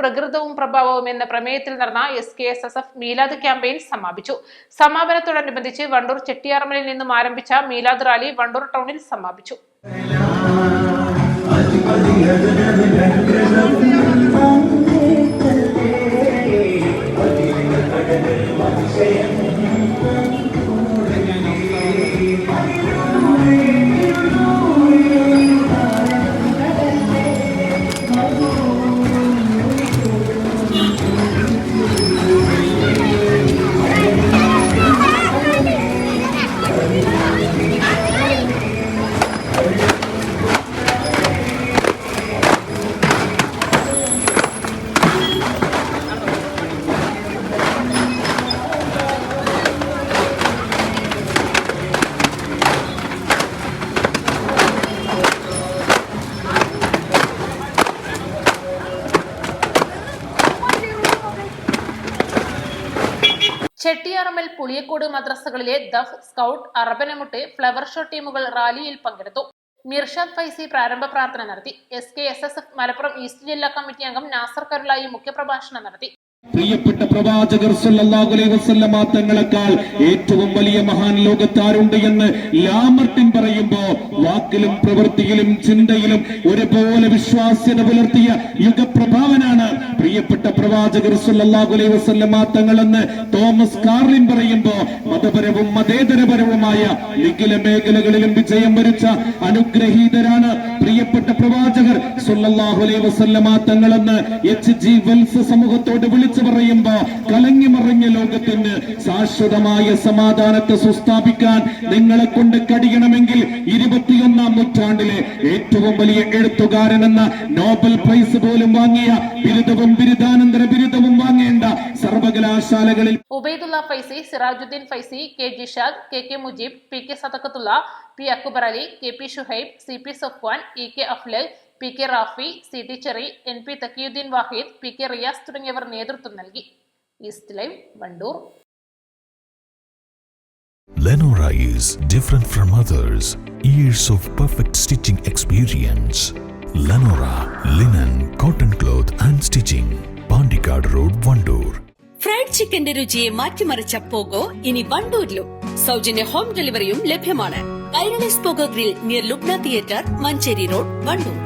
പ്രകൃതവും പ്രഭാവവും എന്ന പ്രമേയത്തിൽ നടന്ന S K S S F മീലാദ് ക്യാമ്പയിൻ സമാപിച്ചു. സമാപനത്തോടനുബന്ധിച്ച് വണ്ടൂർ ചെട്ടിയാർമലിൽ നിന്നും ആരംഭിച്ച മീലാദ് റാലി വണ്ടൂർ ടൗണിൽ സമാപിച്ചു. ചെട്ടിയാറമ്മൽ പുളിയക്കോട് മദ്രസകളിലെ ദഫ് സ്കൗട്ട് അറബനമുട്ട് ഫ്ലവർ ഷോ ടീമുകൾ റാലിയിൽ പങ്കെടുത്തു. മിർഷാദ് ഫൈസി പ്രാരംഭ പ്രാർത്ഥന നടത്തി. S K S S F Malappuram east ജില്ലാ കമ്മിറ്റി അംഗം നാസർ കരുളായി മുഖ്യപ്രഭാഷണം നടത്തി. പ്രിയപ്പെട്ട പ്രവാചകർ വസല്ലമ തങ്ങളെക്കാൾ ഏറ്റവും വലിയ മഹാൻ ലോകത്താരുണ്ട് എന്ന് ലാമർട്ടിൻ പറയുമ്പോ വാക്കിലും പ്രവൃത്തിയിലും ചിന്തയിലും ഒരുപോലെ വിശ്വാസ്യത പുലർത്തിയ യുഗപ്രഭാവനാണ് പ്രിയപ്പെട്ട പ്രവാചകർ സല്ലല്ലാഹു അലൈഹി വസല്ലമ തങ്ങളെന്ന് തോമസ് കാർലിൻ പറയുമ്പോ മതപരവും മതേതരപരവുമായ നിഖില മേഖലകളിലും വിജയം വരിച്ച അനുഗ്രഹീതരാണ് പ്രിയപ്പെട്ട പ്രവാചകർ സല്ലല്ലാഹു അലൈഹി വസല്ലമ തങ്ങളെന്ന് എച്ച് ജി വെൽസ് സമൂഹത്തോട് വിളിച്ചു പറയുമ്പോ കലങ്ങി മറിഞ്ഞ ലോകത്തിന് ശാശ്വതമായ സമാധാനത്തെ സുസ്ഥാപിക്കാൻ നിങ്ങളെ കൊണ്ട് കഴിയണമെങ്കിൽ ഇരുപത്തിയൊന്നാം നൂറ്റാണ്ടിലെ ഏറ്റവും വലിയ എഴുത്തുകാരൻ എന്ന നോബൽ പ്രൈസ് പോലും വാങ്ങിയ ബിരുദവും ബിരുദാനന്തര ബിരുദവും വാങ്ങേണ്ട സർവകലാശാലകളിൽ Ubaidullah Faizy Sirajuddin Faizy K Jishad K K Mujeeb P K Sadakkathulla P Akbar Ali K P Shuhaib C P Safwan E K Aflal P K Rafi C T Cheri N P Thakiyudheen Wahid P K Riyas തുടങ്ങിയവർ നേതൃത്വം നൽകി east live Vandoor Lenora is different from others. Years of perfect stitching experience. Lenora linen, cotton cloth and stitching. Pandikad Road, Vandoor. Fried ചിക്കന്റെ രുചിയെ മാറ്റിമറിച്ച പോകോ ഇനി വണ്ടൂരിലും സൗജന്യ home ഡെലിവറിയും ലഭ്യമാണ് Kairalis pogo grill near Lubna theatre Manjeri road Vandoor